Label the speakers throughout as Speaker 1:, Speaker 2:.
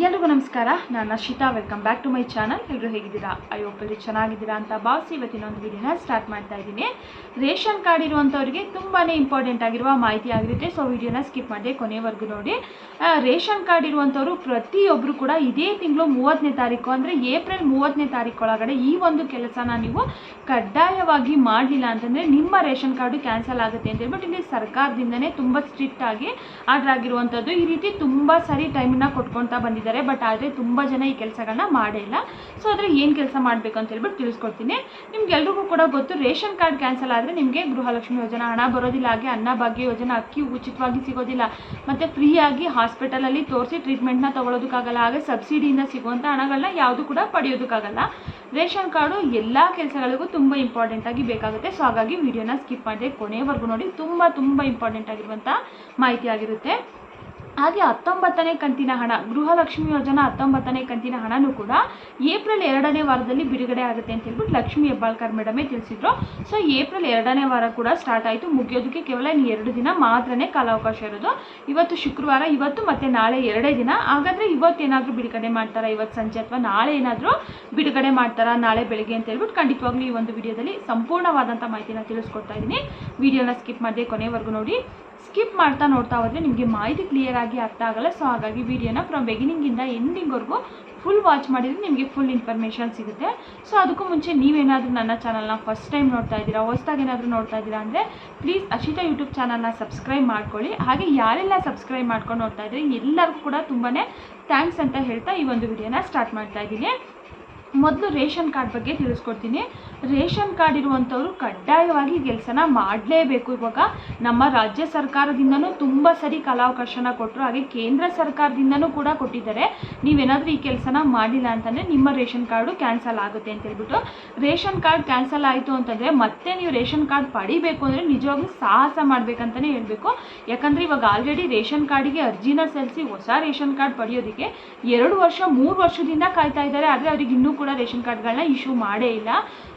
Speaker 1: ಎಲ್ರಿಗೂ ನಮಸ್ಕಾರ. ನಾನು Ashitha welcome back to my channel ಎಲ್ಲರೂ ಹೇಗಿದ್ದೀರಾ? ಅಯ್ಯೋಪಲ್ಲಿ ಚೆನ್ನಾಗಿದ್ದೀರಾ ಅಂತ ಭಾವಿಸಿ ಇವತ್ತಿನ ಒಂದು ವಿಡಿಯೋನ ಸ್ಟಾರ್ಟ್ ಮಾಡ್ತಾ ಇದ್ದೀನಿ. ರೇಷನ್ ಕಾರ್ಡ್ ಇರುವಂಥವ್ರಿಗೆ ತುಂಬಾ ಇಂಪಾರ್ಟೆಂಟ್ ಆಗಿರುವ ಮಾಹಿತಿ ಆಗಿರುತ್ತೆ. ಸೊ ವಿಡಿಯೋನ ಸ್ಕಿಪ್ ಮಾಡಿದೆ ಕೊನೆವರೆಗೂ ನೋಡಿ. ರೇಷನ್ ಕಾರ್ಡ್ ಇರುವಂಥವ್ರು ಪ್ರತಿಯೊಬ್ಬರು ಕೂಡ ಇದೇ ತಿಂಗಳು ಮೂವತ್ತನೇ ತಾರೀಕು ಅಂದರೆ ಏಪ್ರಿಲ್ ಮೂವತ್ತನೇ ತಾರೀಕು ಒಳಗಡೆ ಈ ಒಂದು ಕೆಲಸನ ನೀವು ಕಡ್ಡಾಯವಾಗಿ ಮಾಡಲಿಲ್ಲ ಅಂತಂದರೆ ನಿಮ್ಮ ರೇಷನ್ ಕಾರ್ಡು ಕ್ಯಾನ್ಸಲ್ ಆಗುತ್ತೆ ಅಂತ ಹೇಳ್ಬಿಟ್ಟು ಇಲ್ಲಿ ಸರ್ಕಾರದಿಂದನೇ ತುಂಬ ಸ್ಟ್ರಿಕ್ಟಾಗಿ ಆರ್ಡರ್ ಆಗಿರುವಂಥದ್ದು ಈ ರೀತಿ ತುಂಬ ಸರಿ ಟೈಮನ್ನ ಕೊಟ್ಕೊಳ್ತಾ ಬಂದಿದ್ದಾರೆ ಬಟ್ ಆದರೆ ತುಂಬ ಜನ ಈ ಕೆಲಸಗಳನ್ನ ಮಾಡೇ ಇಲ್ಲ. ಸೊ ಆದರೆ ಏನು ಕೆಲಸ ಮಾಡಬೇಕು ಅಂತ ಹೇಳ್ಬಿಟ್ಟು ತಿಳಿಸ್ಕೊಡ್ತೀನಿ ನಿಮ್ಗೆಲ್ರಿಗೂ ಕೂಡ ಗೊತ್ತು, ರೇಷನ್ ಕಾರ್ಡ್ ಕ್ಯಾನ್ಸಲ್ ಆದರೆ ನಿಮಗೆ ಗೃಹಲಕ್ಷ್ಮಿ ಯೋಜನಾ ಹಣ ಬರೋದಿಲ್ಲ. ಹಾಗೆ ಅನ್ನಭಾಗ್ಯ ಯೋಜನಾ, ಅಕ್ಕಿ ಉಚಿತವಾಗಿ ಸಿಗೋದಿಲ್ಲ. ಮತ್ತು ಫ್ರೀಯಾಗಿ ಹಾಸ್ಪಿಟಲಲ್ಲಿ ತೋರಿಸಿ ಟ್ರೀಟ್ಮೆಂಟ್ನ ತೊಗೊಳೋದಕ್ಕಾಗಲ್ಲ. ಹಾಗೆ ಸಬ್ಸಿಡಿಯಿಂದ ಸಿಗುವಂಥ ಹಣಗಳನ್ನ ಯಾವುದು ಕೂಡ ಪಡೆಯೋದಕ್ಕಾಗಲ್ಲ. ರೇಷನ್ ಕಾರ್ಡು ಎಲ್ಲ ಕೆಲಸಗಳಿಗೂ ತುಂಬ ಇಂಪಾರ್ಟೆಂಟ್ ಆಗಿ ಬೇಕಾಗುತ್ತೆ. ಸೊ ಹಾಗಾಗಿ ವಿಡಿಯೋನ ಸ್ಕಿಪ್ ಮಾಡಿದೆ ಕೊನೆವರೆಗೂ ನೋಡಿ. ತುಂಬ ತುಂಬ ಇಂಪಾರ್ಟೆಂಟ್ ಆಗಿರುವಂಥ ಮಾಹಿತಿ ಆಗಿರುತ್ತೆ. ಹಾಗೆ ಹತ್ತೊಂಬತ್ತನೇ ಕಂತಿನ ಹಣ, ಗೃಹಲಕ್ಷ್ಮಿ ಯೋಜನಾ ಹತ್ತೊಂಬತ್ತನೇ ಕಂತಿನ ಹಣನೂ ಕೂಡ ಏಪ್ರಿಲ್ ಎರಡನೇ ವಾರದಲ್ಲಿ ಬಿಡುಗಡೆ ಆಗುತ್ತೆ ಅಂತ ಹೇಳ್ಬಿಟ್ಟು ಲಕ್ಷ್ಮಿ ಹೆಬ್ಬಾಳ್ಕರ್ ಮೇಡಮೇ ತಿಳಿಸಿದ್ರು. ಸೊ ಏಪ್ರಿಲ್ ಎರಡನೇ ವಾರ ಕೂಡ ಸ್ಟಾರ್ಟ್ ಆಯಿತು. ಮುಗಿಯೋದಕ್ಕೆ ಕೇವಲ ಎರಡು ದಿನ ಮಾತ್ರನೇ ಕಾಲಾವಕಾಶ ಇರೋದು. ಇವತ್ತು ಶುಕ್ರವಾರ, ಇವತ್ತು ಮತ್ತು ನಾಳೆ ಎರಡೇ ದಿನ. ಹಾಗಾದರೆ ಇವತ್ತೇನಾದರೂ ಬಿಡುಗಡೆ ಮಾಡ್ತಾರಾ? ಇವತ್ತು ಸಂಜೆ ಅಥವಾ ನಾಳೆ ಏನಾದರೂ ಬಿಡುಗಡೆ ಮಾಡ್ತಾರಾ ನಾಳೆ ಬೆಳಿಗ್ಗೆ ಅಂತ ಹೇಳ್ಬಿಟ್ಟು ಖಂಡಿತವಾಗ್ಲೂ ಈ ಒಂದು ವಿಡಿಯೋದಲ್ಲಿ ಸಂಪೂರ್ಣವಾದಂಥ ಮಾಹಿತಿನ ತಿಳಿಸ್ಕೊಡ್ತಾ ಇದ್ದೀನಿ. ವಿಡಿಯೋನ ಸ್ಕಿಪ್ ಮಾಡದೆ ಕೊನೆವರೆಗೂ ನೋಡಿ. ಸ್ಕಿಪ್ ಮಾಡ್ತಾ ನೋಡ್ತಾ ಹೋದರೆ ನಿಮಗೆ ಮಾಹಿತಿ ಕ್ಲಿಯರ್ ಆಗಿ ಅರ್ಥ ಆಗಲ್ಲ. ಸೊ ಹಾಗಾಗಿ ವಿಡಿಯೋನ ಫ್ರಮ್ ಬಿಗಿನಿಂಗಿಂದ ಎಂಡಿಂಗ್ವರೆಗೂ ಫುಲ್ ವಾಚ್ ಮಾಡಿದರೆ ನಿಮಗೆ ಫುಲ್ ಇನ್ಫಾರ್ಮೇಷನ್ ಸಿಗುತ್ತೆ. ಸೊ ಅದಕ್ಕೂ ಮುಂಚೆ ನೀವೇನಾದರೂ ನನ್ನ ಚಾನಲ್ನ ಫಸ್ಟ್ ಟೈಮ್ ನೋಡ್ತಾ ಇದ್ದೀರಾ, ಹೊಸ್ದಾಗಿ ಏನಾದರೂ ನೋಡ್ತಾ ಇದ್ದೀರಾ ಅಂದರೆ ಪ್ಲೀಸ್ ಅಶಿತಾ ಯೂಟ್ಯೂಬ್ ಚಾನಲ್ನ ಸಬ್ಸ್ಕ್ರೈಬ್ ಮಾಡ್ಕೊಳ್ಳಿ. ಹಾಗೆ ಯಾರೆಲ್ಲ ಸಬ್ಸ್ಕ್ರೈಬ್ ಮಾಡ್ಕೊಂಡು ನೋಡ್ತಾ ಇದ್ದೀರಿ ಎಲ್ಲರಿಗೂ ಕೂಡ ತುಂಬಾ ಥ್ಯಾಂಕ್ಸ್ ಅಂತ ಹೇಳ್ತಾ ಈ ಒಂದು ವಿಡಿಯೋನ ಸ್ಟಾರ್ಟ್ ಮಾಡ್ತಾ ಇದ್ದೀನಿ. ಮೊದಲು ರೇಷನ್ ಕಾರ್ಡ್ ಬಗ್ಗೆ ತಿಳಿಸ್ಕೊಡ್ತೀನಿ. ರೇಷನ್ ಕಾರ್ಡ್ ಇರುವಂಥವರು ಕಡ್ಡಾಯವಾಗಿ ಕೆಲಸನ ಮಾಡಲೇಬೇಕು. ಇವಾಗ ನಮ್ಮ ರಾಜ್ಯ ಸರ್ಕಾರದಿಂದನೂ ತುಂಬ ಸರಿ ಕಲಾವಕಾಶನ ಕೊಟ್ಟರು ಹಾಗೆ ಕೇಂದ್ರ ಸರ್ಕಾರದಿಂದನೂ ಕೂಡ ಕೊಟ್ಟಿದ್ದಾರೆ. ನೀವೇನಾದರೂ ಈ ಕೆಲಸನ ಮಾಡಿಲ್ಲ ಅಂತಂದರೆ ನಿಮ್ಮ ರೇಷನ್ ಕಾರ್ಡು ಕ್ಯಾನ್ಸಲ್ ಆಗುತ್ತೆ ಅಂತ ಹೇಳ್ಬಿಟ್ಟು. ರೇಷನ್ ಕಾರ್ಡ್ ಕ್ಯಾನ್ಸಲ್ ಆಯಿತು ಅಂತಂದರೆ ಮತ್ತೆ ನೀವು ರೇಷನ್ ಕಾರ್ಡ್ ಪಡಿಬೇಕು ಅಂದರೆ ನಿಜವಾಗ್ಲೂ ಸಾಹಸ ಮಾಡಬೇಕಂತಲೇ ಹೇಳಬೇಕು. ಯಾಕಂದರೆ ಇವಾಗ ಆಲ್ರೆಡಿ ರೇಷನ್ ಕಾರ್ಡಿಗೆ ಅರ್ಜಿನ ಸಲ್ಲಿಸಿ ಹೊಸ ರೇಷನ್ ಕಾರ್ಡ್ ಪಡೆಯೋದಕ್ಕೆ ಎರಡು ವರ್ಷ, ಮೂರು ವರ್ಷದಿಂದ ಕಾಯ್ತಾ ಇದ್ದಾರೆ. ಆದರೆ ಅವ್ರಿಗೆ ಇನ್ನೂ ಕೂಡ ರೇಷನ್ ಕಾರ್ಡ್ಗಳನ್ನ ಇಶ್ಯೂ ಮಾಡೇ ಇಲ್ಲ.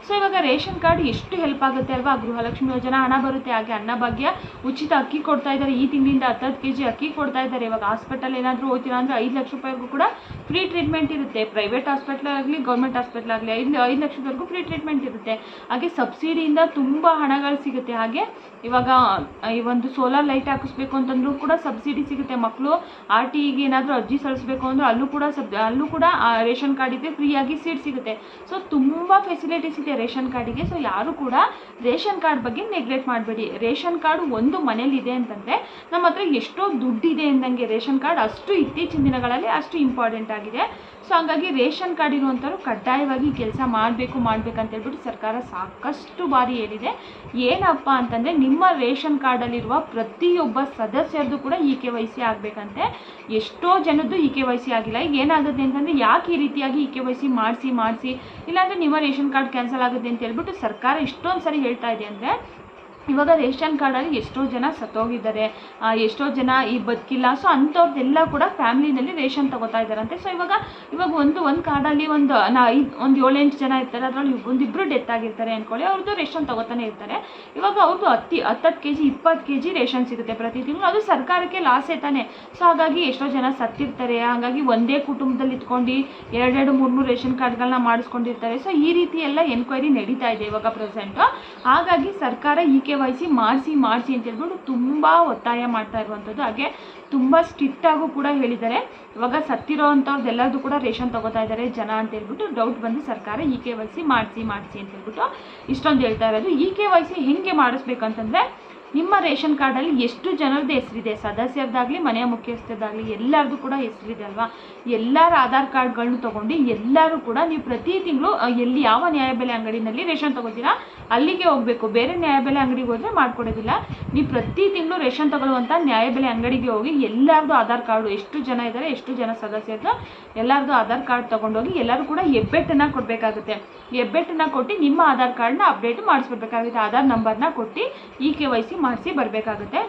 Speaker 1: ಸೊ ಇವಾಗ ರೇಷನ್ ಕಾರ್ಡ್ ಎಷ್ಟು ಹೆಲ್ಪ್ ಆಗುತ್ತೆ ಅಲ್ವಾ? ಗೃಹಲಕ್ಷ್ಮಿ ಯೋಜನಾ ಹಣ ಬರುತ್ತೆ. ಹಾಗೆ ಅನ್ನಭಾಗ್ಯ ಉಚಿತ ಅಕ್ಕಿ ಕೊಡ್ತಾ ಇದ್ದಾರೆ. ಈ ತಿಂಗಳಿಂದ ಹತ್ತತ್ತು ಕೆ ಜಿ ಅಕ್ಕಿ ಕೊಡ್ತಾ ಇದ್ದಾರೆ. ಇವಾಗ ಹಾಸ್ಪಿಟಲ್ ಏನಾದರೂ ಹೋಗ್ತೀರಾ ಅಂದರೆ ಐದು ಲಕ್ಷ ರೂಪಾಯಿಗೂ ಕೂಡ ಫ್ರೀ ಟ್ರೀಟ್ಮೆಂಟ್ ಇರುತ್ತೆ. ಪ್ರೈವೇಟ್ ಹಾಸ್ಪಿಟ್ಲ್ ಆಗಲಿ ಗೌರ್ಮೆಂಟ್ ಹಾಸ್ಪಿಟ್ಲ್ ಆಗಲಿ, ಐದು ಐದು ಲಕ್ಷದವರೆಗೂ ಫ್ರೀ ಟ್ರೀಟ್ಮೆಂಟ್ ಇರುತ್ತೆ. ಹಾಗೆ ಸಬ್ಸಿಡಿಯಿಂದ ತುಂಬ ಹಣಗಳು ಸಿಗುತ್ತೆ. ಹಾಗೆ ಇವಾಗ ಈ ಒಂದು ಸೋಲಾರ್ ಲೈಟ್ ಹಾಕಿಸ್ಬೇಕು ಅಂತಂದ್ರೂ ಕೂಡ ಸಬ್ಸಿಡಿ ಸಿಗುತ್ತೆ. ಮಕ್ಕಳು ಆರ್ ಟಿ ಇಗೆ ಏನಾದರೂ ಅರ್ಜಿ ಸಲ್ಲಿಸಬೇಕು ಅಂದರೆ ಅಲ್ಲೂ ಕೂಡ ಸಬ್ ಅಲ್ಲೂ ಕೂಡ ರೇಷನ್ ಕಾರ್ಡ್ ಇದೆ ಫ್ರೀಯಾಗಿ ಸೀಟ್ ಸಿಗುತ್ತೆ. ಸೊ ತುಂಬ ಫೆಸಿಲಿಟೀಸ್ ಇದೆ. ರೇಷನ್ ಕಾರ್ಡಿಗೆ ಸೊ ಯಾರು ಕೂಡ ರೇಷನ್ ಕಾರ್ಡ್ ಬಗ್ಗೆ ನೆಗ್ಲೆಕ್ಟ್ ಮಾಡಬೇಡಿ. ರೇಷನ್ ಕಾರ್ಡ್ ಒಂದು ಮನೇಲಿದೆ ಅಂತಂದರೆ ನಮ್ಮ ಹತ್ರ ಎಷ್ಟೋ ದುಡ್ಡಿದೆ ಅಂದಂಗೆ ರೇಷನ್ ಕಾರ್ಡ್ ಅಷ್ಟು ಇತ್ತೀಚಿನ ದಿನಗಳಲ್ಲಿ ಅಷ್ಟು ಇಂಪಾರ್ಟೆಂಟ್ ಆಗಿದೆ. ಸೊ ಹಾಗಾಗಿ ರೇಷನ್ ಕಾರ್ಡ್ ಇರುವಂಥವ್ರು ಕಡ್ಡಾಯವಾಗಿ ಕೆಲಸ ಮಾಡಬೇಕು, ಮಾಡಬೇಕಂತ ಹೇಳ್ಬಿಟ್ಟು ಸರ್ಕಾರ ಸಾಕಷ್ಟು ಬಾರಿ ಹೇಳಿದೆ. ಏನಪ್ಪ ಅಂತಂದರೆ ನಿಮ್ಮ ರೇಷನ್ ಕಾರ್ಡಲ್ಲಿರುವ ಪ್ರತಿಯೊಬ್ಬ ಸದಸ್ಯರದು ಕೂಡ ಇ ಕೆ ವೈ ಸಿ ಆಗಬೇಕಂತೆ. ಎಷ್ಟೋ ಜನದ್ದು ಇ ಕೆ ವೈ ಸಿ ಆಗಿಲ್ಲ. ಈಗ ಏನಾಗುತ್ತೆ ಅಂತಂದರೆ ಯಾಕೆ ಈ ರೀತಿಯಾಗಿ ಇ ಕೆ ವೈ ಸಿ ಮಾಡಿಸಿ ಮಾಡಿಸಿ, ಇಲ್ಲಾಂದರೆ ನಿಮ್ಮ ರೇಷನ್ ಕಾರ್ಡ್ ಕ್ಯಾನ್ಸಲ್ ಆಗುತ್ತೆ ಅಂತ ಹೇಳ್ಬಿಟ್ಟು ಸರ್ಕಾರ ಇಷ್ಟೊಂದು ಸರಿ ಹೇಳ್ತಾ ಇದೆ ಅಂದರೆ ಇವಾಗ ರೇಷನ್ ಕಾರ್ಡಲ್ಲಿ ಎಷ್ಟೋ ಜನ ಸತ್ತೋಗಿದ್ದಾರೆ. ಎಷ್ಟೋ ಜನ ಈ ಬದುಕಿಲ್ಲ. ಸೊ ಅಂಥವ್ರದ್ದೆಲ್ಲ ಕೂಡ ಫ್ಯಾಮಿಲಿನಲ್ಲಿ ರೇಷನ್ ತಗೋತಾ ಇದ್ದಾರಂತೆ. ಸೊ ಇವಾಗ ಇವಾಗ ಒಂದು ಒಂದು ಕಾರ್ಡಲ್ಲಿ ಒಂದು, ನಾ, ಐದು, ಒಂದು ಏಳೆಂಟು ಜನ ಇರ್ತಾರೆ. ಅದರಲ್ಲಿ ಒಂದಿಬ್ಬರು ಡೆತ್ ಆಗಿರ್ತಾರೆ ಅಂದ್ಕೊಳ್ಳಿ ಅವ್ರದ್ದು ರೇಷನ್ ತಗೋತಾನೆ ಇರ್ತಾರೆ. ಇವಾಗ ಅವ್ರದ್ದು ಹತ್ತಿ, ಹತ್ತತ್ತು ಕೆ ಜಿ ಇಪ್ಪತ್ತು ಕೆ ಜಿ ರೇಷನ್ ಸಿಗುತ್ತೆ ಪ್ರತಿ ತಿಂಗಳು. ಅದು ಸರ್ಕಾರಕ್ಕೆ ಲಾಸೇ ತಾನೆ. ಸೊ ಹಾಗಾಗಿ ಎಷ್ಟೋ ಜನ ಸತ್ತಿರ್ತಾರೆ. ಹಾಗಾಗಿ ಒಂದೇ ಕುಟುಂಬದಲ್ಲಿ ಇಟ್ಕೊಂಡು ಎರಡೆರಡು ಮೂರು ಮೂರು ರೇಷನ್ ಕಾರ್ಡ್ಗಳನ್ನ ಮಾಡಿಸ್ಕೊಂಡಿರ್ತಾರೆ. ಸೊ ಈ ರೀತಿ ಎಲ್ಲ ಎನ್ಕ್ವೈರಿ ನಡೀತಾ ಇದೆ ಇವಾಗ ಪ್ರೆಸೆಂಟು. ಹಾಗಾಗಿ ಸರ್ಕಾರ ಇ ಕೆ ವೈ ಸಿ ಮಾಡಿಸಿ ಮಾಡಿಸಿ ಅಂತ ಹೇಳ್ಬಿಟ್ಟು ತುಂಬ ಒತ್ತಾಯ ಮಾಡ್ತಾ ಇರುವಂಥದ್ದು. ಹಾಗೆ ತುಂಬ ಸ್ಟ್ರಿಕ್ಟಾಗೂ ಕೂಡ ಹೇಳಿದ್ದಾರೆ. ಇವಾಗ ಸತ್ತಿರೋ ಅಂಥವ್ರದ್ದೆಲ್ಲರದು ಕೂಡ ರೇಷನ್ ತಗೋತಾ ಇದ್ದಾರೆ ಜನ ಅಂತ ಹೇಳ್ಬಿಟ್ಟು ಡೌಟ್ ಬಂದು ಸರ್ಕಾರ ಇ ಕೆ ವೈ ಸಿ ಮಾಡಿಸಿ ಮಾಡಿಸಿ ಅಂತ ಹೇಳ್ಬಿಟ್ಟು ಇಷ್ಟೊಂದು ಹೇಳ್ತಾ ಇರೋದು. ಇ ಕೆ ವೈ ಸಿ ಹೆಂಗೆ ಮಾಡಿಸ್ಬೇಕಂತಂದರೆ ನಿಮ್ಮ ರೇಷನ್ ಕಾರ್ಡಲ್ಲಿ ಎಷ್ಟು ಜನರದ್ದು ಹೆಸರಿದೆ? ಸದಸ್ಯರದ್ದಾಗಲಿ, ಮನೆಯ ಮುಖ್ಯಸ್ಥರದ್ದಾಗಲಿ ಎಲ್ಲರದ್ದು ಕೂಡ ಹೆಸರಿದೆ ಅಲ್ವಾ? ಎಲ್ಲರ ಆಧಾರ್ ಕಾರ್ಡ್ಗಳನ್ನ ತೊಗೊಂಡು ಎಲ್ಲರೂ ಕೂಡ ನೀವು ಪ್ರತಿ ತಿಂಗಳು ಎಲ್ಲಿ ಯಾವ ನ್ಯಾಯಬೆಲೆ ಅಂಗಡಿನಲ್ಲಿ ರೇಷನ್ ತಗೋತೀರಾ ಅಲ್ಲಿಗೆ ಹೋಗಬೇಕು. ಬೇರೆ ನ್ಯಾಯಬೆಲೆ ಅಂಗಡಿಗೆ ಹೋದರೆ ಮಾಡ್ಕೊಡೋದಿಲ್ಲ. ನೀವು ಪ್ರತಿ ತಿಂಗಳು ರೇಷನ್ ತಗೊಳ್ಳುವಂಥ ನ್ಯಾಯಬೆಲೆ ಅಂಗಡಿಗೆ ಹೋಗಿ ಎಲ್ಲರದ್ದು ಆಧಾರ್ ಕಾರ್ಡು, ಎಷ್ಟು ಜನ ಇದ್ದಾರೆ, ಎಷ್ಟು ಜನ ಸದಸ್ಯರದ್ದು ಎಲ್ಲರದ್ದು ಆಧಾರ್ ಕಾರ್ಡ್ ತೊಗೊಂಡೋಗಿ ಎಲ್ಲರೂ ಕೂಡ ಹೆಬ್ಬೆಟ್ಟನ್ನು ಕೊಡಬೇಕಾಗುತ್ತೆ. ಹೆಬ್ಬೆಟ್ಟನ್ನು ಕೊಟ್ಟು ನಿಮ್ಮ ಆಧಾರ್ ಕಾರ್ಡ್ನ ಅಪ್ಡೇಟ್ ಮಾಡಿಸ್ಬಿಡ್ಬೇಕಾಗುತ್ತೆ. ಆಧಾರ್ ನಂಬರ್ನ ಕೊಟ್ಟು ಇ ಕೆ ವೈ ಸಿ ಮಾಡಿಸಿ ಬರಬೇಕಾಗುತ್ತೆ.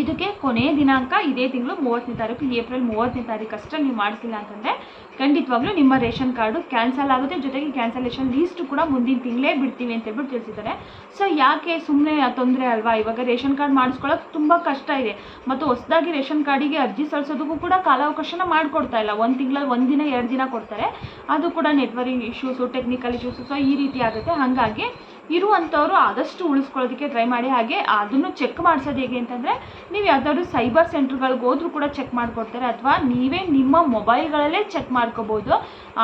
Speaker 1: ಇದಕ್ಕೆ ಕೊನೆಯ ದಿನಾಂಕ ಇದೇ ತಿಂಗಳು ಮೂವತ್ತನೇ ತಾರೀಕು. ಏಪ್ರಿಲ್ ಮೂವತ್ತನೇ ತಾರೀಕು ಅಷ್ಟೇ ನೀವು ಮಾಡಿಸಿಲ್ಲ ಅಂತಂದರೆ ಖಂಡಿತವಾಗ್ಲೂ ನಿಮ್ಮ ರೇಷನ್ ಕಾರ್ಡು ಕ್ಯಾನ್ಸಲ್ ಆಗುತ್ತೆ. ಜೊತೆಗೆ ಕ್ಯಾನ್ಸಲೇಷನ್ ಲೀಸ್ಟು ಕೂಡ ಮುಂದಿನ ತಿಂಗಳೇ ಬಿಡ್ತೀವಿ ಅಂತ ಹೇಳ್ಬಿಟ್ಟು ತಿಳಿಸಿದ್ದಾರೆ. ಸೊ ಯಾಕೆ ಸುಮ್ಮನೆ ತೊಂದರೆ ಅಲ್ವಾ? ಇವಾಗ ರೇಷನ್ ಕಾರ್ಡ್ ಮಾಡಿಸ್ಕೊಳ್ಳೋಕೆ ತುಂಬ ಕಷ್ಟ ಇದೆ. ಮತ್ತು ಹೊಸದಾಗಿ ರೇಷನ್ ಕಾರ್ಡಿಗೆ ಅರ್ಜಿ ಸಲ್ಲಿಸೋದಕ್ಕೂ ಕೂಡ ಕಾಲಾವಕಾಶನ ಮಾಡಿಕೊಡ್ತಾ ಇಲ್ಲ. ಒಂದು ತಿಂಗಳಲ್ಲಿ ಒಂದು ದಿನ, ಎರಡು ದಿನ ಕೊಡ್ತಾರೆ. ಅದು ಕೂಡ network issues technical issues so ಈ ರೀತಿ ಆಗುತ್ತೆ. ಹಾಗಾಗಿ ಇರುವಂಥವ್ರು ಆದಷ್ಟು ಉಳಿಸ್ಕೊಳ್ಳೋದಕ್ಕೆ ಟ್ರೈ ಮಾಡಿ. ಹಾಗೆ ಅದನ್ನು ಚೆಕ್ ಮಾಡಿಸೋದು ಹೇಗೆ ಅಂತಂದರೆ, ನೀವು ಯಾವ್ದಾದ್ರು ಸೈಬರ್ ಸೆಂಟ್ರ್ಗಳಿಗೆ ಹೋದ್ರೂ ಕೂಡ ಚೆಕ್ ಮಾಡಿಕೊಡ್ತಾರೆ. ಅಥವಾ ನೀವೇ ನಿಮ್ಮ ಮೊಬೈಲ್ಗಳಲ್ಲೇ ಚೆಕ್ ಮಾಡ್ಕೋಬೋದು.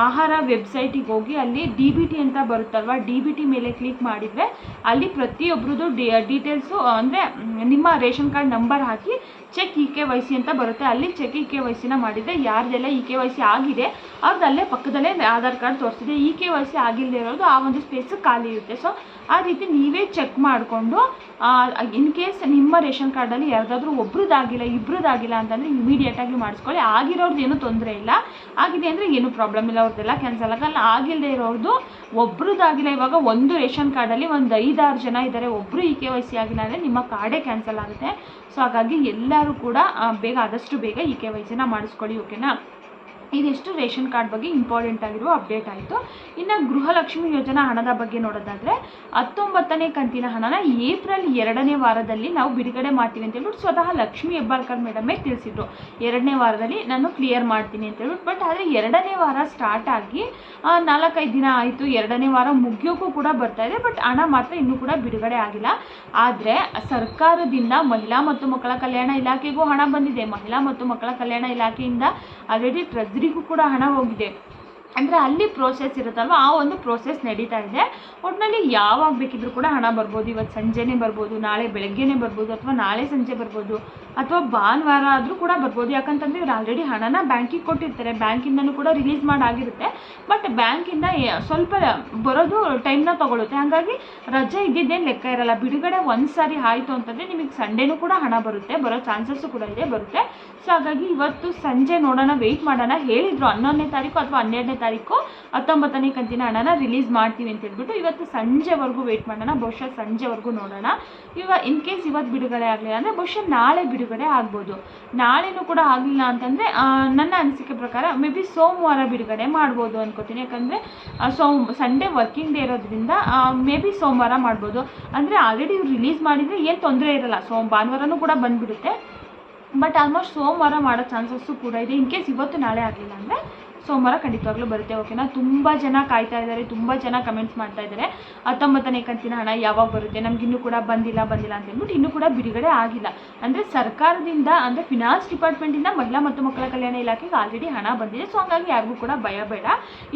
Speaker 1: ಆಹಾರ ವೆಬ್ಸೈಟಿಗೆ ಹೋಗಿ ಅಲ್ಲಿ ಡಿ ಬಿ ಟಿ ಅಂತ ಬರುತ್ತಲ್ವ ಡಿ ಬಿ ಟಿ ಮೇಲೆ ಕ್ಲಿಕ್ ಮಾಡಿದರೆ ಅಲ್ಲಿ ಪ್ರತಿಯೊಬ್ಬರದ್ದು ಡಿ ಡೀಟೇಲ್ಸು ಅಂದರೆ ನಿಮ್ಮ ರೇಷನ್ ಕಾರ್ಡ್ ನಂಬರ್ ಹಾಕಿ check E K Y C ಅಂತ ಬರುತ್ತೆ. ಅಲ್ಲಿ ಚೆಕ್ ಇ ಕೆ ವೈ ಸಿನ ಮಾಡಿದರೆ ಯಾರ್ದೆಲ್ಲ ಇ ಕೆ ವೈ ಸಿ ಆಗಿದೆ ಅವ್ರದ್ದು ಅಲ್ಲೇ ಪಕ್ಕದಲ್ಲೇ ಆಧಾರ್ ಕಾರ್ಡ್ ತೋರಿಸಿದೆ. ಇ ಕೆ ವೈ ಸಿ ಆಗಿಲ್ಲದೆ ಇರೋದು ಆ ಒಂದು ಸ್ಪೇಸ್ ಖಾಲಿ ಇರುತ್ತೆ. ಸೊ ಆ ರೀತಿ ನೀವೇ ಚೆಕ್ ಮಾಡಿಕೊಂಡು ಇನ್ ಕೇಸ್ ನಿಮ್ಮ ರೇಷನ್ ಕಾರ್ಡಲ್ಲಿ ಯಾರ್ದಾದ್ರೂ ಒಬ್ರದ್ದಾಗಿಲ್ಲ ಇಬ್ಬರದ್ದಾಗಿಲ್ಲ ಅಂತಂದರೆ ಇಮಿಡಿಯೇಟಾಗಿ ಮಾಡಿಸ್ಕೊಳ್ಳಿ. ಆಗಿರೋರ್ದು ಏನೂ ತೊಂದರೆ ಇಲ್ಲ. ಆಗಿದೆ ಅಂದರೆ ಏನೂ ಪ್ರಾಬ್ಲಮ್ ಇಲ್ಲ ಅವ್ರದ್ದೆಲ್ಲ ಕ್ಯಾನ್ಸಲ್ ಆಗಲ್ಲ. ಆಗಿಲ್ಲದೆ ಇರೋರ್ದು ಒಬ್ರದ್ದಾಗಿಲ್ಲ ಇವಾಗ ಒಂದು ರೇಷನ್ ಕಾರ್ಡಲ್ಲಿ ಒಂದು ಐದಾರು ಜನ ಇದ್ದಾರೆ. ಒಬ್ಬರು ಈ ಕೆ ವೈ ಸಿ ಆಗಿಲ್ಲ ಅಂದರೆ ನಿಮ್ಮ ಕಾರ್ಡೇ ಕ್ಯಾನ್ಸಲ್ ಆಗುತ್ತೆ. ಸೊ ಹಾಗಾಗಿ ಎಲ್ಲರೂ ಕೂಡ ಬೇಗ ಆದಷ್ಟು ಬೇಗ ಈ ಕೆ ವೈ ಸಿನ ಮಾಡಿಸ್ಕೊಳ್ಳಿ ಓಕೆನಾ ಇದಿಷ್ಟು ರೇಷನ್ ಕಾರ್ಡ್ ಬಗ್ಗೆ ಇಂಪಾರ್ಟೆಂಟ್ ಆಗಿರುವ ಅಪ್ಡೇಟ್ ಆಯಿತು. ಇನ್ನು ಗೃಹಲಕ್ಷ್ಮಿ ಯೋಜನಾ ಹಣದ ಬಗ್ಗೆ ನೋಡೋದಾದರೆ, ಹತ್ತೊಂಬತ್ತನೇ ಕಂತಿನ ಹಣನ ಏಪ್ರಿಲ್ ಎರಡನೇ ವಾರದಲ್ಲಿ ನಾವು ಬಿಡುಗಡೆ ಮಾಡ್ತೀವಿ ಅಂತ ಹೇಳ್ಬಿಟ್ಟು ಸ್ವತಃ ಲಕ್ಷ್ಮಿ ಹೆಬ್ಬಾಳ್ಕರ್ ಮೇಡಮೇ ತಿಳಿಸಿದ್ರು. ಎರಡನೇ ವಾರದಲ್ಲಿ ನಾನು ಕ್ಲಿಯರ್ ಮಾಡ್ತೀನಿ ಅಂತ ಹೇಳ್ಬಿಟ್ಟು ಬಟ್ ಆದರೆ ಎರಡನೇ ವಾರ ಸ್ಟಾರ್ಟ್ ಆಗಿ ನಾಲ್ಕೈದು ದಿನ ಆಯಿತು, ಎರಡನೇ ವಾರ ಮುಗಿಯೋಕ್ಕೂ ಕೂಡ ಬರ್ತಾ ಇದೆ ಬಟ್ ಹಣ ಮಾತ್ರ ಇನ್ನೂ ಕೂಡ ಬಿಡುಗಡೆ ಆಗಿಲ್ಲ. ಆದರೆ ಸರ್ಕಾರದಿಂದ ಮಹಿಳಾ ಮತ್ತು ಮಕ್ಕಳ ಕಲ್ಯಾಣ ಇಲಾಖೆಗೂ ಹಣ ಬಂದಿದೆ. ಮಹಿಳಾ ಮತ್ತು ಮಕ್ಕಳ ಕಲ್ಯಾಣ ಇಲಾಖೆಯಿಂದ ಆಲ್ರೆಡಿ ಟ್ರೆಜರಿಗೂ ಕೂಡ ಹಣ ಹೋಗಿದೆ. ಅಂದರೆ ಅಲ್ಲಿ ಪ್ರೋಸೆಸ್ ಇರುತ್ತಲ್ವ? ಆ ಒಂದು ಪ್ರೋಸೆಸ್ ನಡೀತಾ ಇದೆ. ಒಟ್ಟಿನಲ್ಲಿ ಯಾವಾಗ ಬೇಕಿದ್ರೂ ಕೂಡ ಹಣ ಬರ್ಬೋದು. ಇವತ್ತು ಸಂಜೆನೇ ಬರ್ಬೋದು, ನಾಳೆ ಬೆಳಗ್ಗೆನೇ ಬರ್ಬೋದು, ಅಥವಾ ನಾಳೆ ಸಂಜೆ ಬರ್ಬೋದು, ಅಥವಾ ಭಾನುವಾರ ಆದರೂ ಕೂಡ ಬರ್ಬೋದು. ಯಾಕಂತಂದರೆ ಇವ್ರು ಆಲ್ರೆಡಿ ಹಣನ ಬ್ಯಾಂಕಿಗೆ ಕೊಟ್ಟಿರ್ತಾರೆ. ಬ್ಯಾಂಕಿಂದನೂ ಕೂಡ ರಿಲೀಸ್ ಮಾಡಾಗಿರುತ್ತೆ. ಬಟ್ ಬ್ಯಾಂಕಿಂದ ಸ್ವಲ್ಪ ಬರೋದು ಟೈಮ್ನ ತೊಗೊಳುತ್ತೆ. ಹಾಗಾಗಿ ರಜೆ ಇದ್ದಿದ್ದೇನು ಲೆಕ್ಕ ಇರಲ್ಲ. ಬಿಡುಗಡೆ ಒಂದು ಸಾರಿ ಆಯಿತು ಅಂತಂದರೆ ನಿಮಗೆ ಸಂಡೇನೂ ಕೂಡ ಹಣ ಬರುತ್ತೆ. ಬರೋ ಚಾನ್ಸಸ್ಸು ಕೂಡ ಇದೆ, ಬರುತ್ತೆ. ಸೊ ಹಾಗಾಗಿ ಇವತ್ತು ಸಂಜೆ ನೋಡೋಣ ವೆಯ್ಟ್ ಮಾಡೋಣ. ಹೇಳಿದರು ಹನ್ನೊಂದನೇ ತಾರೀಕು ಅಥವಾ ಹನ್ನೆರಡನೇ ತಾರೀಕು, ಹತ್ತೊಂಬತ್ತನೇ ಕಂತಿನ ಹಣನ ರಿಲೀಸ್ ಮಾಡ್ತೀವಿ ಅಂತ ಹೇಳ್ಬಿಟ್ಟು ಇವತ್ತು ಸಂಜೆವರೆಗೂ ವೆಯ್ಟ್ ಮಾಡೋಣ, ಬಹುಶಃ ಸಂಜೆವರೆಗೂ ನೋಡೋಣ. ಇವಾಗ ಇನ್ ಕೇಸ್ ಇವತ್ತು ಬಿಡುಗಡೆ ಆಗಲಿಲ್ಲ ಅಂದರೆ ಬಹುಶಃ ನಾಳೆ ಬಿಡುಗಡೆ ಆಗ್ಬೋದು. ನಾಳೆನೂ ಕೂಡ ಆಗಲಿಲ್ಲ ಅಂತಂದರೆ ನನ್ನ ಅನಿಸಿಕೆ ಪ್ರಕಾರ ಮೇ ಬಿ ಸೋಮವಾರ ಬಿಡುಗಡೆ ಮಾಡ್ಬೋದು ಅನ್ಕೋತೀನಿ. ಯಾಕಂದರೆ ಸೋಮ್ ಸಂಡೇ ವರ್ಕಿಂಗ್ ಡೇ ಇರೋದ್ರಿಂದ ಮೇ ಬಿ ಸೋಮವಾರ ಮಾಡ್ಬೋದು. ಅಂದರೆ ಆಲ್ರೆಡಿ ಇವ್ರು ರಿಲೀಸ್ ಮಾಡಿದರೆ ಏನು ತೊಂದರೆ ಇರಲ್ಲ. ಸೋಮ್ ಭಾನುವಾರನೂ ಕೂಡ ಬಂದುಬಿಡುತ್ತೆ. ಬಟ್ ಆಲ್ಮೋಸ್ಟ್ ಸೋಮವಾರ ಮಾಡೋ ಚಾನ್ಸಸ್ಸು ಕೂಡ ಇದೆ. ಇನ್ ಕೇಸ್ ಇವತ್ತು ನಾಳೆ ಆಗಲಿಲ್ಲ ಅಂದರೆ ಸೋಮವಾರ ಖಂಡಿತವಾಗ್ಲೂ ಬರುತ್ತೆ, ಓಕೆನಾ? ತುಂಬ ಜನ ಕಾಯ್ತಾ ಇದ್ದಾರೆ, ತುಂಬ ಜನ ಕಮೆಂಟ್ಸ್ ಮಾಡ್ತಾ ಇದ್ದಾರೆ. ಹತ್ತೊಂಬತ್ತನೇ ಕಂತಿನ ಹಣ ಯಾವಾಗ ಬರುತ್ತೆ? ನಮ್ಗೆ ಇನ್ನೂ ಕೂಡ ಬಂದಿಲ್ಲ ಬಂದಿಲ್ಲ ಅಂತ ಹೇಳ್ಬಿಟ್ಟು ಇನ್ನೂ ಕೂಡ ಬಿಡುಗಡೆ ಆಗಿಲ್ಲ. ಅಂದರೆ ಸರ್ಕಾರದಿಂದ, ಅಂದರೆ ಫಿನಾನ್ಸ್ ಡಿಪಾರ್ಟ್ಮೆಂಟಿಂದ ಮಹಿಳಾ ಮತ್ತು ಮಕ್ಕಳ ಕಲ್ಯಾಣ ಇಲಾಖೆಗೆ ಆಲ್ರೆಡಿ ಹಣ ಬಂದಿದೆ. ಸೊ ಹಂಗಾಗಿ ಯಾರಿಗೂ ಕೂಡ ಭಯ ಬೇಡ.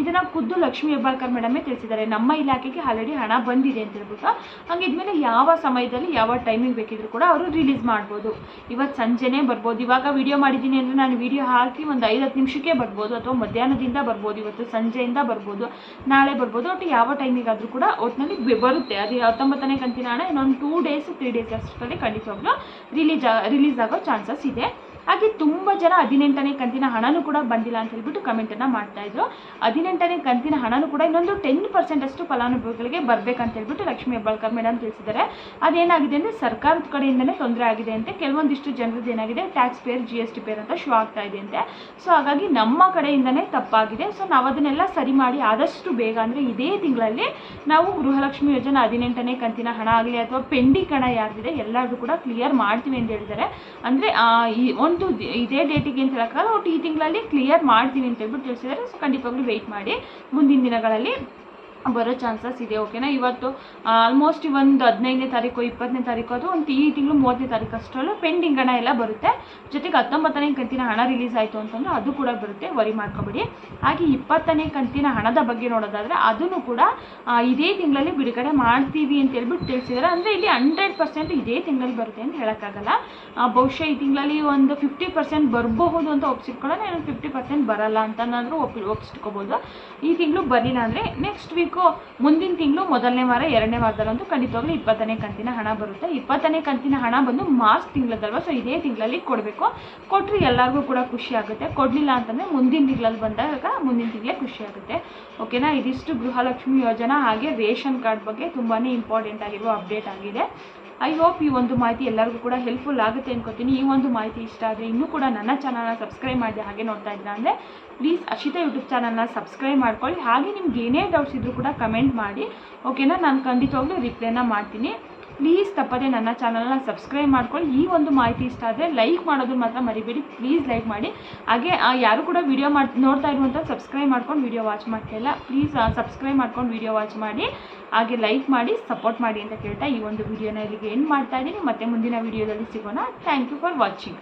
Speaker 1: ಇದನ್ನು ಖುದ್ದು ಲಕ್ಷ್ಮೀ ಹೆಬ್ಬಾಳ್ಕರ್ ಮೇಡಮೇ ತಿಳಿಸಿದ್ದಾರೆ. ನಮ್ಮ ಇಲಾಖೆಗೆ ಆಲ್ರೆಡಿ ಹಣ ಬಂದಿದೆ ಅಂತ ಹೇಳ್ಬಿಟ್ಟು. ಹಂಗಿದ್ಮೇಲೆ ಯಾವ ಸಮಯದಲ್ಲಿ ಯಾವ ಟೈಮಿಂಗ್ ಬೇಕಿದ್ರು ಕೂಡ ಅವರು ರಿಲೀಸ್ ಮಾಡ್ಬೋದು. ಇವತ್ತು ಸಂಜೆನೇ ಬರ್ಬೋದು. ಇವಾಗ ವಿಡಿಯೋ ಮಾಡಿದ್ದೀನಿ ಅಂದರೆ ನಾನು ವಿಡಿಯೋ ಹಾಕಿ ಒಂದು ಐದು ಹತ್ತು ನಿಮಿಷಕ್ಕೆ ಬರ್ಬೋದು ಅಥವಾ ಮಧ್ಯಾಹ್ನದಿಂದ ಬರ್ಬೋದು, ಇವತ್ತು ಸಂಜೆಯಿಂದ ಬರ್ಬೋದು, ನಾಳೆ ಬರ್ಬೋದು, ಒಟ್ಟು ಯಾವ ಟೈಮಿಗಾದರೂ ಕೂಡ ಒಟ್ಟಿನಲ್ಲಿ ಬರುತ್ತೆ. ಅದು ಹತ್ತೊಂಬತ್ತನೇ ಕಂತಿನ ಹಣ ಇನ್ನೊಂದು ಟೂ ಡೇಸ್ ತ್ರೀ ಡೇಸ್ ಅಷ್ಟರಲ್ಲಿ ಖಂಡಿತವಾಗ್ಲೂ ರಿಲೀಸ್ ರಿಲೀಸ್ ಆಗೋ ಚಾನ್ಸಸ್ ಇದೆ. ಹಾಗೆ ತುಂಬ ಜನ ಹದಿನೆಂಟನೇ ಕಂತಿನ ಹಣನೂ ಕೂಡ ಬಂದಿಲ್ಲ ಅಂತ ಹೇಳ್ಬಿಟ್ಟು ಕಮೆಂಟನ್ನು ಮಾಡ್ತಾಯಿದ್ರು ಹದಿನೆಂಟನೇ ಕಂತಿನ ಹಣನೂ ಕೂಡ ಇನ್ನೊಂದು ಟೆನ್ ಪರ್ಸೆಂಟ್ ಅಷ್ಟು ಫಲಾನುಭವಿಗಳಿಗೆ ಬರಬೇಕಂತ ಹೇಳ್ಬಿಟ್ಟು ಲಕ್ಷ್ಮೀ ಹೆಬ್ಬಾಳ್ಕರ್ ಮೇಡಮ್ ತಿಳಿಸಿದ್ದಾರೆ. ಅದೇನಾಗಿದೆ ಅಂದರೆ ಸರ್ಕಾರದ ಕಡೆಯಿಂದನೇ ತೊಂದರೆ ಆಗಿದೆ ಅಂತೆ. ಕೆಲವೊಂದಿಷ್ಟು ಜನರದ್ದು ಏನಾಗಿದೆ tax payer G S T payer ಅಂತ ಶೋ ಆಗ್ತಾ ಇದೆ ಅಂತೆ. ಸೊ ಹಾಗಾಗಿ ನಮ್ಮ ಕಡೆಯಿಂದನೇ ತಪ್ಪಾಗಿದೆ. ಸೊ ನಾವು ಅದನ್ನೆಲ್ಲ ಸರಿ ಮಾಡಿ ಆದಷ್ಟು ಬೇಗ ಅಂದರೆ ಇದೇ ತಿಂಗಳಲ್ಲಿ ನಾವು ಗೃಹಲಕ್ಷ್ಮಿ ಯೋಜನೆ ಹದಿನೆಂಟನೇ ಕಂತಿನ ಹಣ ಆಗಲಿ ಅಥವಾ ಪೆಂಡಿಂಗ್ ಹಣ ಯಾರಿದೆ ಎಲ್ಲರಿಗೂ ಕೂಡ ಕ್ಲಿಯರ್ ಮಾಡ್ತೀವಿ ಅಂತ ಹೇಳಿದ್ದಾರೆ. ಅಂದರೆ ಈ, ಒಂದು ದಿ- ಇದೇ ಡೇಟಿಗೆ ಅಂತ ಹೇಳೋಕ್ಕಾಗಲ್ಲ, ಒಟ್ಟು ಈ ತಿಂಗಳಲ್ಲಿ ಕ್ಲಿಯರ್ ಮಾಡ್ತೀವಿ ಅಂತ ಹೇಳ್ಬಿಟ್ಟು ತಿಳಿಸಿದ್ದಾರೆ ಸೊ ಖಂಡಿತವಾಗ್ಲೂ ವೆಯ್ಟ್ ಮಾಡಿ. ಮುಂದಿನ ದಿನಗಳಲ್ಲಿ ಬರೋ ಚಾನ್ಸಸ್ ಇದೆ ಓಕೆನಾ ಇವತ್ತು ಆಲ್ಮೋಸ್ಟ್ ಒಂದು ಹದಿನೈದನೇ ತಾರೀಕು, ಇಪ್ಪತ್ತನೇ ತಾರೀಕು, ಅದು ಒಂದು ಈ ತಿಂಗಳು ಮೂವತ್ತನೇ ತಾರೀಕು ಅಷ್ಟರಲ್ಲೂ ಪೆಂಡಿಂಗ್ ಹಣ ಎಲ್ಲ ಬರುತ್ತೆ. ಜೊತೆಗೆ ಹತ್ತೊಂಬತ್ತನೇ ಕಂತಿನ ಹಣ ರಿಲೀಸ್ ಆಯಿತು ಅಂತಂದ್ರೆ ಅದು ಕೂಡ ಬರುತ್ತೆ ವರಿ ಮಾಡ್ಕೊಬೇಡಿ. ಹಾಗೆ ಇಪ್ಪತ್ತನೇ ಕಂತಿನ ಹಣದ ಬಗ್ಗೆ ನೋಡೋದಾದರೆ ಅದನ್ನು ಕೂಡ ಇದೇ ತಿಂಗಳಲ್ಲಿ ಬಿಡುಗಡೆ ಮಾಡ್ತೀವಿ ಅಂತ ಹೇಳ್ಬಿಟ್ಟು ತಿಳಿಸಿದ್ದಾರೆ ಅಂದರೆ ಇಲ್ಲಿ ಹಂಡ್ರೆಡ್ ಪರ್ಸೆಂಟ್ ಇದೇ ತಿಂಗಳಲ್ಲಿ ಬರುತ್ತೆ ಅಂತ ಹೇಳೋಕ್ಕಾಗಲ್ಲ. ಬಹುಶಃ ಈ ತಿಂಗಳಲ್ಲಿ ಒಂದು ಫಿಫ್ಟಿ ಪರ್ಸೆಂಟ್ ಬರಬಹುದು ಅಂತ ಒಪ್ಸಿಟ್ಕೊಳ್ಳೋಣ ನಾನು ಫಿಫ್ಟಿ ಪರ್ಸೆಂಟ್ ಬರಲ್ಲ ಅಂತನಾದರೂ ಒಪ್ಪಿ ಒಪ್ಸಿಟ್ಕೋಬೋದು ಈ ತಿಂಗಳು ಬರಲಿಲ್ಲ ಅಂದರೆ ನೆಕ್ಸ್ಟ್ ವೀಕು ಮುಂದಿನ ತಿಂಗಳು ಮೊದಲನೇ ವಾರ, ಎರಡನೇ ವಾರದಲ್ಲಂತೂ ಖಂಡಿತವಾಗ್ಲೂ ಇಪ್ಪತ್ತನೇ ಕಂತಿನ ಹಣ ಬರುತ್ತೆ. ಇಪ್ಪತ್ತನೇ ಕಂತಿನ ಹಣ ಬಂದು ಮಾರ್ಚ್ ತಿಂಗಳದಲ್ವ? ಸೊ ಇದೇ ತಿಂಗಳಲ್ಲಿ ಕೊಡಬೇಕು. ಕೊಟ್ಟರೆ ಎಲ್ಲರಿಗೂ ಕೂಡ ಖುಷಿ ಆಗುತ್ತೆ. ಕೊಡಲಿಲ್ಲ ಅಂತಂದರೆ ಮುಂದಿನ ತಿಂಗಳಲ್ಲಿ ಬಂದಾಗ ಮುಂದಿನ ತಿಂಗಳೇ ಖುಷಿ ಆಗುತ್ತೆ. ಓಕೆನಾ? ಇದಿಷ್ಟು ಗೃಹಲಕ್ಷ್ಮಿ ಯೋಜನಾ ಹಾಗೆ ರೇಷನ್ ಕಾರ್ಡ್ ಬಗ್ಗೆ ತುಂಬಾ ಇಂಪಾರ್ಟೆಂಟ್ ಆಗಿರುವ ಅಪ್ಡೇಟ್ ಆಗಿದೆ. ಐ ಹೋಪ್ ಈ ಒಂದು ಮಾಹಿತಿ ಎಲ್ಲರಿಗೂ ಕೂಡ ಹೆಲ್ಪ್ಫುಲ್ ಆಗುತ್ತೆ ಅನ್ಕೋತೀನಿ. ಈ ಒಂದು ಮಾಹಿತಿ ಇಷ್ಟ ಆದರೆ ಇನ್ನೂ ಕೂಡ ನನ್ನ ಚಾನಲ್ನ ಸಬ್ಸ್ಕ್ರೈಬ್ ಮಾಡಿ ಹಾಗೆ ನೋಡ್ತಾ ಇದ್ದ ಅಂದರೆ ಪ್ಲೀಸ್ ಅಶಿತಾ ಯೂಟ್ಯೂಬ್ ಚಾನಲ್ನ ಸಬ್ಸ್ಕ್ರೈಬ್ ಮಾಡ್ಕೊಳ್ಳಿ. ಹಾಗೆ ನಿಮ್ಗೆ ಏನೇ ಡೌಟ್ಸ್ ಇದ್ದರೂ ಕೂಡ ಕಮೆಂಟ್ ಮಾಡಿ. ಓಕೆನಾ ನಾನು ಖಂಡಿತವಾಗ್ಲೂ ರಿಪ್ಲೈನ ಮಾಡ್ತೀನಿ. ಪ್ಲೀಸ್ ತಪ್ಪದೆ ನನ್ನ ಚಾನಲ್ನ ಸಬ್ಸ್ಕ್ರೈಬ್ ಮಾಡ್ಕೊಳ್ಳಿ. ಈ ಒಂದು ಮಾಹಿತಿ ಇಷ್ಟ ಆದರೆ ಲೈಕ್ ಮಾಡೋದು ಮಾತ್ರ ಮರಿಬೇಡಿ. ಪ್ಲೀಸ್ ಲೈಕ್ ಮಾಡಿ. ಹಾಗೆ ಯಾರು ಕೂಡ ವೀಡಿಯೋ ಮಾಡಿ, ನೋಡ್ತಾ ಇರುವಂಥ ಸಬ್ಸ್ಕ್ರೈಬ್ ಮಾಡ್ಕೊಂಡು ವೀಡಿಯೋ ವಾಚ್ ಮಾಡ್ತಾಯಿಲ್ಲ ಪ್ಲೀಸ್ ಸಬ್ಸ್ಕ್ರೈಬ್ ಮಾಡ್ಕೊಂಡು ವೀಡಿಯೋ ವಾಚ್ ಮಾಡಿ. ಹಾಗೆ ಲೈಕ್ ಮಾಡಿ ಸಪೋರ್ಟ್ ಮಾಡಿ ಅಂತ ಕೇಳ್ತಾ ಈ ಒಂದು ವಿಡಿಯೋನ ಇಲ್ಲಿಗೆ ಏನು ಮಾಡ್ತಾ ಇದ್ದೀನಿ. ಮತ್ತೆ ಮುಂದಿನ ವಿಡಿಯೋದಲ್ಲಿ ಸಿಗೋಣ. Thank you for watching